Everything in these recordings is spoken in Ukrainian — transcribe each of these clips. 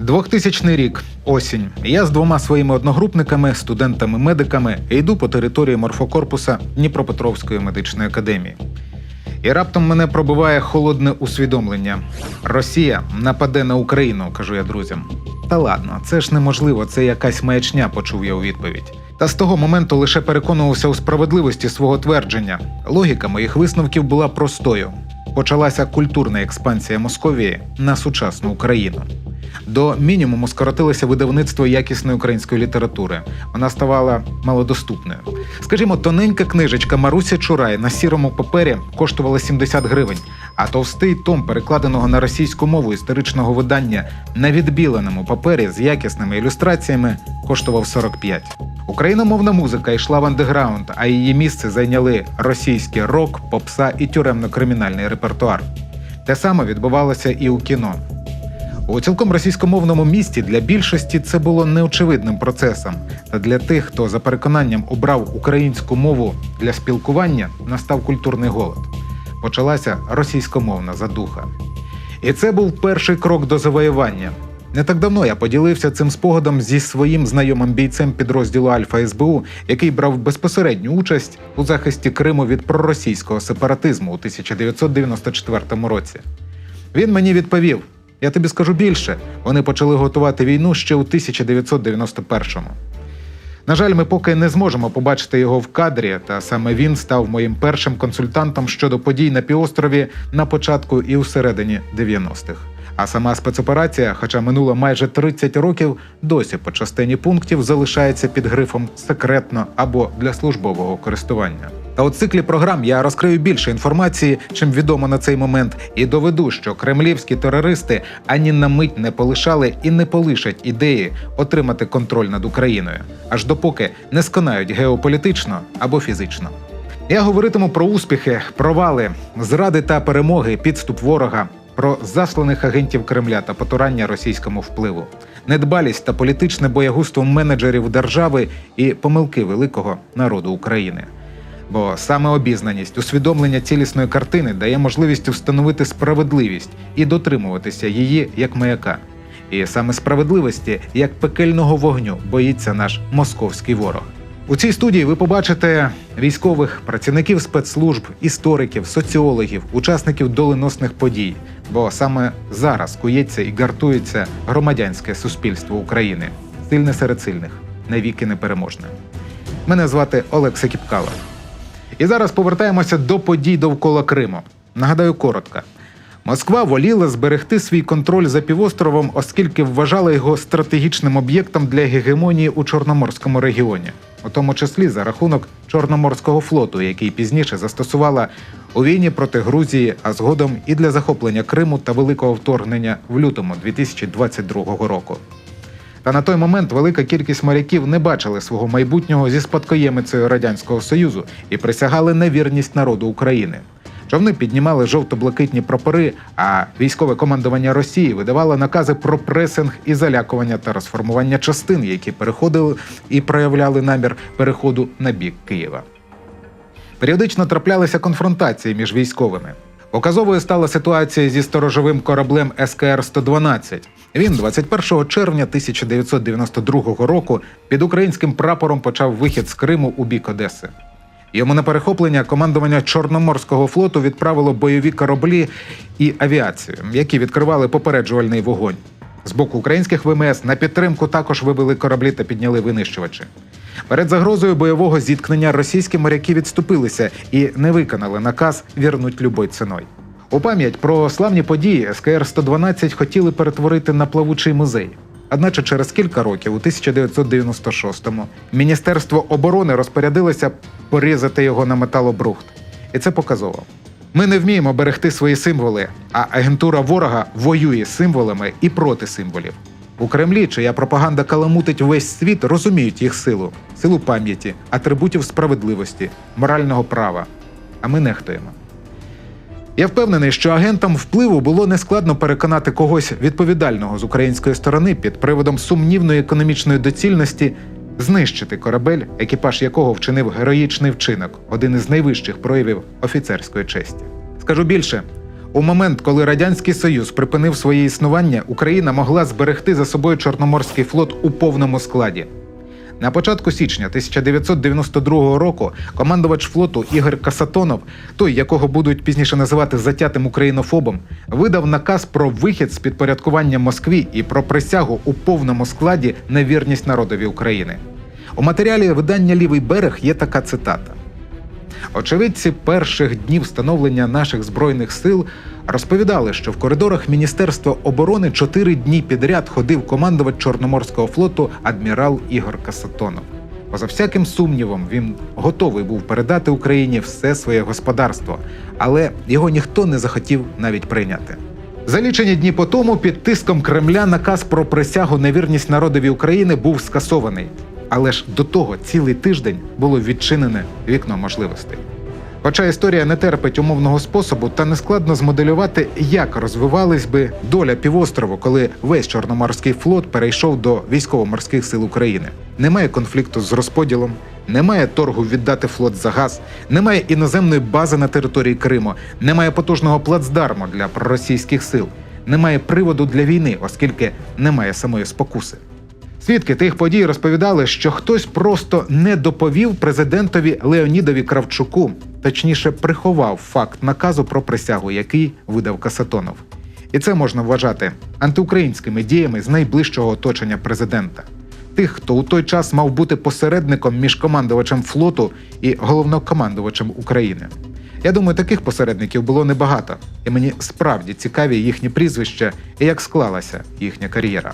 2000 рік, осінь. Я з двома своїми одногрупниками, студентами-медиками, йду по території морфокорпуса Дніпропетровської медичної академії. І раптом мене пробиває холодне усвідомлення: Росія нападе на Україну, кажу я друзям. Та ладно, це ж неможливо, це якась маячня, почув я у відповідь. Та з того моменту лише переконувався у справедливості свого твердження. Логіка моїх висновків була простою: почалася культурна експансія Московії на сучасну Україну. До мінімуму скоротилося видавництво якісної української літератури. Вона ставала малодоступною. Скажімо, тоненька книжечка Маруся Чурай на сірому папері коштувала 70 гривень, а товстий том перекладеного на російську мову історичного видання на відбіленому папері з якісними ілюстраціями коштував 45. Україномовна музика йшла в андеграунд, а її місце зайняли російський рок, попса і тюремно-кримінальний репертуар. Те саме відбувалося і у кіно. У цілком російськомовному місті для більшості це було неочевидним процесом. Та для тих, хто за переконанням обрав українську мову для спілкування, настав культурний голод. Почалася російськомовна задуха. І це був перший крок до завоювання. Не так давно я поділився цим спогадом зі своїм знайомим бійцем підрозділу Альфа СБУ, який брав безпосередню участь у захисті Криму від проросійського сепаратизму у 1994 році. Він мені відповів: я тобі скажу більше, вони почали готувати війну ще у 1991-му. На жаль, ми поки не зможемо побачити його в кадрі, та саме він став моїм першим консультантом щодо подій на півострові на початку і у середині 90-х. А сама спецоперація, хоча минуло майже 30 років, досі по частині пунктів залишається під грифом секретно або для службового користування. Та у циклі програм я розкрию більше інформації, чим відомо на цей момент, і доведу, що кремлівські терористи ані на мить не полишали і не полишать ідеї отримати контроль над Україною, аж допоки не сконають геополітично або фізично. Я говоритиму про успіхи, провали, зради та перемоги, підступ ворога, про засланих агентів Кремля та потурання російському впливу, недбалість та політичне боягузтво менеджерів держави і помилки великого народу України. Бо саме обізнаність, усвідомлення цілісної картини дає можливість встановити справедливість і дотримуватися її як маяка. І саме справедливості, як пекельного вогню, боїться наш московський ворог. У цій студії ви побачите військових, працівників спецслужб, істориків, соціологів, учасників доленосних подій. Бо саме зараз кується і гартується громадянське суспільство України, сильне серед сильних, навіки непереможне. Мене звати Олег Секіпкала. І зараз повертаємося до подій довкола Криму. Нагадаю коротко. Москва воліла зберегти свій контроль за півостровом, оскільки вважала його стратегічним об'єктом для гегемонії у Чорноморському регіоні, у тому числі за рахунок Чорноморського флоту, який пізніше застосувала у війні проти Грузії, а згодом і для захоплення Криму та великого вторгнення в лютому 2022 року. Та на той момент велика кількість моряків не бачили свого майбутнього зі спадкоємицею Радянського Союзу і присягали на вірність народу України. Човни піднімали жовто-блакитні прапори, а військове командування Росії видавало накази про пресинг і залякування та розформування частин, які переходили і проявляли намір переходу на бік Києва. Періодично траплялися конфронтації між військовими. Показовою стала ситуація зі сторожовим кораблем СКР-112. Він 21 червня 1992 року під українським прапором почав вихід з Криму у бік Одеси. Йому на перехоплення командування Чорноморського флоту відправило бойові кораблі і авіацію, які відкривали попереджувальний вогонь. З боку українських ВМС на підтримку також вибили кораблі та підняли винищувачі. Перед загрозою бойового зіткнення російські моряки відступилися і не виконали наказ вірнуть любой ціною. У пам'ять про славні події СКР-112 хотіли перетворити на плавучий музей. Одначе через кілька років, у 1996-му, Міністерство оборони розпорядилося порізати його на металобрухт. І це показово. Ми не вміємо берегти свої символи, а агентура ворога воює з символами і проти символів. У Кремлі, чия пропаганда каламутить весь світ, розуміють їх силу, силу пам'яті, атрибутів справедливості, морального права. А ми нехтуємо. Я впевнений, що агентам впливу було нескладно переконати когось відповідального з української сторони під приводом сумнівної економічної доцільності знищити корабель, екіпаж якого вчинив героїчний вчинок, один із найвищих проявів офіцерської честі. Скажу більше, У момент, коли радянський союз припинив своє існування, Україна могла зберегти за собою Чорноморський флот у повному складі. На початку січня 1992 року командувач флоту Ігор Касатонов, той, якого будуть пізніше називати затятим українофобом, видав наказ про вихід з підпорядкування Москві і про присягу у повному складі на вірність народові України. У матеріалі видання Лівий берег є така цитата. Очевидці перших днів становлення наших збройних сил розповідали, що в коридорах Міністерства оборони чотири дні підряд ходив командувач Чорноморського флоту адмірал Ігор Касатонов. Поза всяким сумнівом, він готовий був передати Україні все своє господарство, але його ніхто не захотів навіть прийняти. За лічені дні по тому під тиском Кремля наказ про присягу на вірність народові України був скасований. Але ж до того цілий тиждень було відчинене вікно можливостей. Хоча історія не терпить умовного способу, та нескладно змоделювати, як розвивалась би доля півострову, коли весь Чорноморський флот перейшов до військово-морських сил України. Немає конфлікту з розподілом, немає торгу віддати флот за газ, немає іноземної бази на території Криму, немає потужного плацдарму для проросійських сил, немає приводу для війни, оскільки немає самої спокуси. Свідки тих подій розповідали, що хтось просто не доповів президентові Леонідові Кравчуку, точніше, приховав факт наказу про присягу, який видав Касатонов. І це можна вважати антиукраїнськими діями з найближчого оточення президента. Тих, хто у той час мав бути посередником між командувачем флоту і головнокомандувачем України. Я думаю, таких посередників було небагато, і мені справді цікаві їхні прізвища і як склалася їхня кар'єра.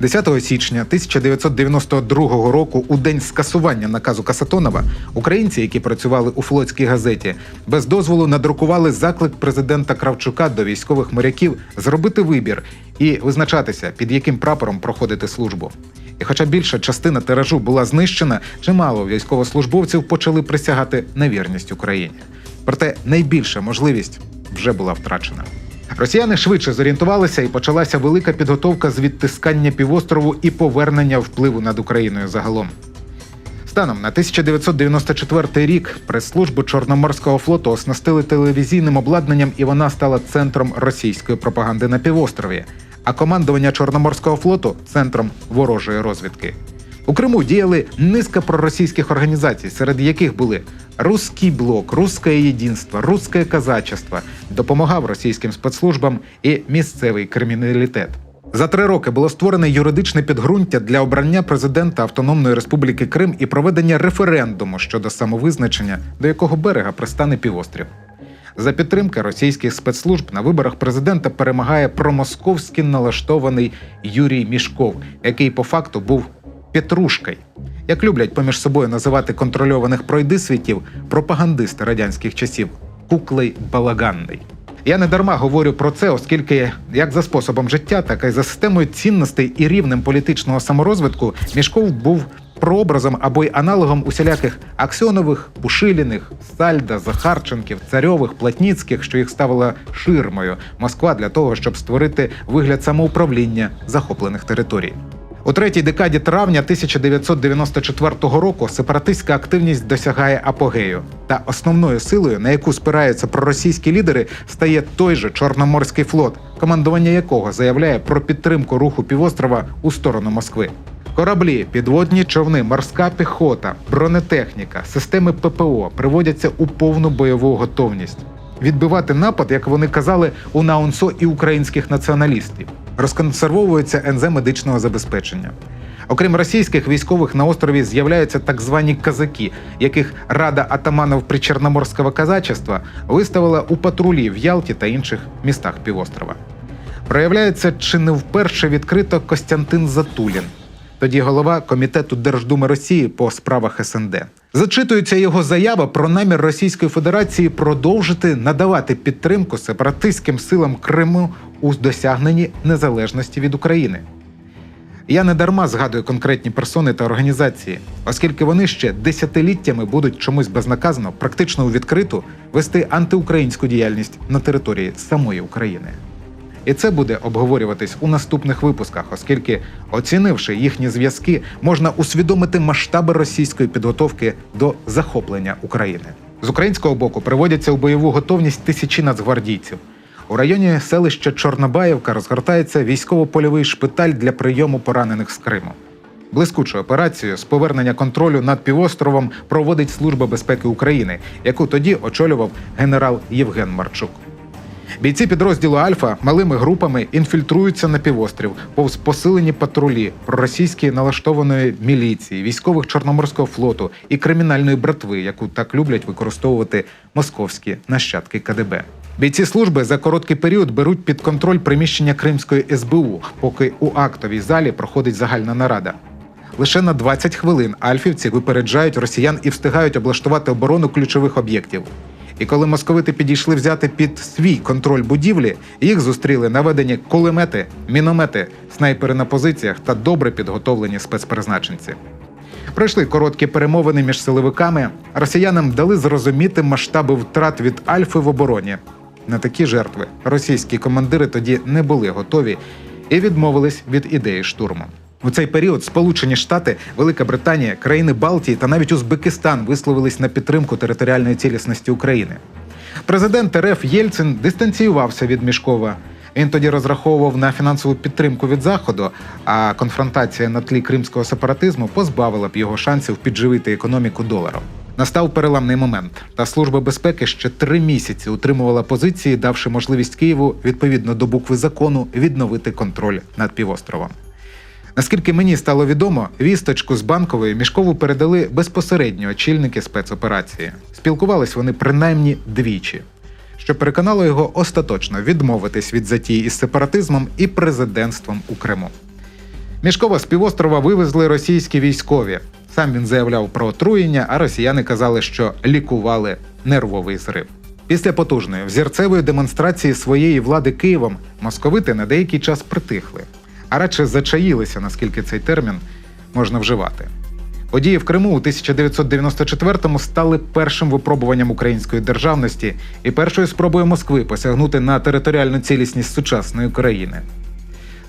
10 січня 1992 року, у день скасування наказу Касатонова, українці, які працювали у флотській газеті, без дозволу надрукували заклик президента Кравчука до військових моряків зробити вибір і визначатися, під яким прапором проходити службу. І хоча більша частина тиражу була знищена, чимало військовослужбовців почали присягати на вірність Україні. Проте найбільша можливість вже була втрачена. Росіяни швидше зорієнтувалися і почалася велика підготовка з відтискання півострову і повернення впливу над Україною загалом. Станом на 1994 рік прес-службу Чорноморського флоту оснастили телевізійним обладнанням, і вона стала центром російської пропаганди на півострові, а командування Чорноморського флоту центром ворожої розвідки. У Криму діяли низка проросійських організацій, серед яких були Руський блок, Русське єдинство, Русське казачество, допомагав російським спецслужбам і місцевий криміналітет. За три роки було створене юридичне підґрунтя для обрання президента Автономної Республіки Крим і проведення референдуму щодо самовизначення, до якого берега пристане півострів. За підтримки російських спецслужб на виборах президента перемагає промосковськи налаштований Юрій Мішков, який по факту був Петрушкой. Як люблять поміж собою називати контрольованих пройдисвітів пропагандисти радянських часів куклей балаганний. Я не дарма говорю про це, оскільки як за способом життя, так і за системою цінностей і рівнем політичного саморозвитку Мішков був прообразом або й аналогом усіляких Аксьонових, Пушиліних, Сальда, Захарченків, Царьових, Платніцьких, що їх ставила ширмою Москва для того, щоб створити вигляд самоуправління захоплених територій. У третій декаді травня 1994 року сепаратистська активність досягає апогею, та основною силою, на яку спираються проросійські лідери, стає той же Чорноморський флот, командування якого заявляє про підтримку руху півострова у сторону Москви. Кораблі, підводні човни, морська піхота, бронетехніка, системи ППО приводяться у повну бойову готовність. Відбивати напад, як вони казали, у наунсо і українських націоналістів. Розконсервовується НЗ медичного забезпечення. Окрім російських військових на острові з'являються так звані казаки, яких Рада атаманів Причорноморського казачества виставила у патрулі в Ялті та інших містах півострова. Проявляється чи не вперше відкрито Костянтин Затулін, тоді голова комітету Держдуми Росії по справах СНД. Зачитується його заява про намір Російської Федерації продовжити надавати підтримку сепаратистським силам Криму у досягненні незалежності від України. Я не дарма згадую конкретні персони та організації, оскільки вони ще десятиліттями будуть чомусь безнаказано, практично у відкриту вести антиукраїнську діяльність на території самої України. І це буде обговорюватись у наступних випусках, оскільки, оцінивши їхні зв'язки, можна усвідомити масштаби російської підготовки до захоплення України. З українського боку приводяться у бойову готовність тисячі нацгвардійців. У районі селища Чорнобаївка розгортається військово-польовий шпиталь для прийому поранених з Криму. Блискучу операцію з повернення контролю над півостровом проводить Служба безпеки України, яку тоді очолював генерал Євген Марчук. Бійці підрозділу Альфа малими групами інфільтруються на півострів повз посилені патрулі проросійської налаштованої міліції, військових Чорноморського флоту і кримінальної братви, яку так люблять використовувати московські нащадки КДБ. Бійці служби за короткий період беруть під контроль приміщення Кримської СБУ, поки у актовій залі проходить загальна нарада. Лише на 20 хвилин альфівці випереджають росіян і встигають облаштувати оборону ключових об'єктів. І коли московити підійшли взяти під свій контроль будівлі, їх зустріли наведені кулемети, міномети, снайпери на позиціях та добре підготовлені спецпризначенці. Пройшли короткі перемовини між силовиками. Росіянам дали зрозуміти масштаби втрат від Альфи в обороні. На такі жертви російські командири тоді не були готові і відмовились від ідеї штурму. У цей період Сполучені Штати, Велика Британія, країни Балтії та навіть Узбекистан висловились на підтримку територіальної цілісності України. Президент РФ Єльцин дистанціювався від Мішкова. Він тоді розраховував на фінансову підтримку від заходу, а конфронтація на тлі кримського сепаратизму позбавила б його шансів підживити економіку доларом. Настав переламний момент, та служба безпеки ще три місяці утримувала позиції, давши можливість Києву відповідно до букви закону відновити контроль над півостровом. Наскільки мені стало відомо, вісточку з банкової мішкову передали безпосередньо очільники спецоперації. Спілкувались вони принаймні двічі, що переконало його остаточно відмовитись від затії із сепаратизмом і президентством у Криму. Мішкова з півострова вивезли російські військові. Сам він заявляв про отруєння, а росіяни казали, що лікували нервовий зрив. Після потужної взірцевої демонстрації своєї влади Києвом московити на деякий час притихли, а радше зачаїлися, наскільки цей термін можна вживати. Події в Криму у 1994-му стали першим випробуванням української державності і першою спробою Москви посягнути на територіальну цілісність сучасної країни.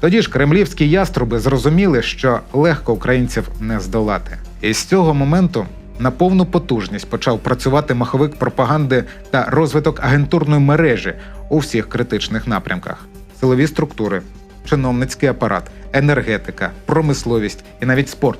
Тоді ж кремлівські яструби зрозуміли, що легко українців не здолати. І з цього моменту на повну потужність почав працювати маховик пропаганди та розвиток агентурної мережі у всіх критичних напрямках: силові структури, чиновницький апарат, енергетика, промисловість і навіть спорт.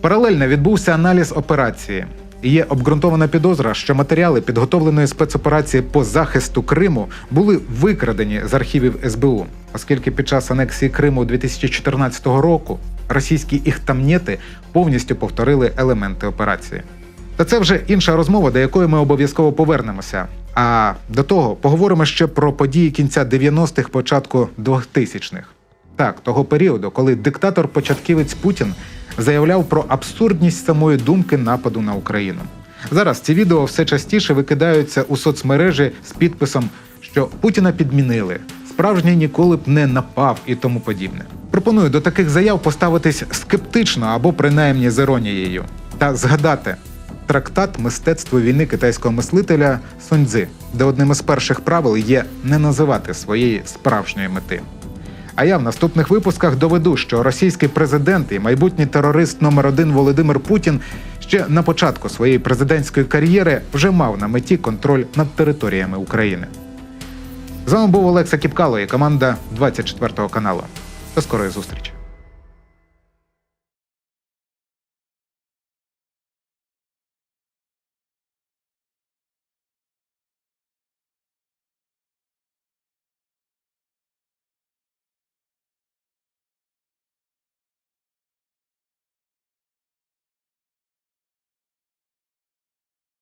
Паралельно відбувся аналіз операції. Є обґрунтована підозра, що матеріали підготовленої спецоперації по захисту Криму були викрадені з архівів СБУ, оскільки під час анексії Криму 2014 року російські іхтамнєти повністю повторили елементи операції. Та це вже інша розмова, до якої ми обов'язково повернемося. А до того поговоримо ще про події кінця 90-х, початку 2000-х. Так, того періоду, коли диктатор-початківець Путін заявляв про абсурдність самої думки нападу на Україну. Зараз ці відео все частіше викидаються у соцмережі з підписом, що Путіна підмінили, справжній ніколи б не напав і тому подібне. Пропоную до таких заяв поставитись скептично або принаймні з іронією та згадати трактат мистецтво війни китайського мислителя Суньцзи, де одним із перших правил є не називати своєї справжньої мети. А я в наступних випусках доведу, що російський президент і майбутній терорист номер один Володимир Путін ще на початку своєї президентської кар'єри вже мав на меті контроль над територіями України. З вами був Олекса Кіпкало і команда 24 каналу. До скорої зустрічі.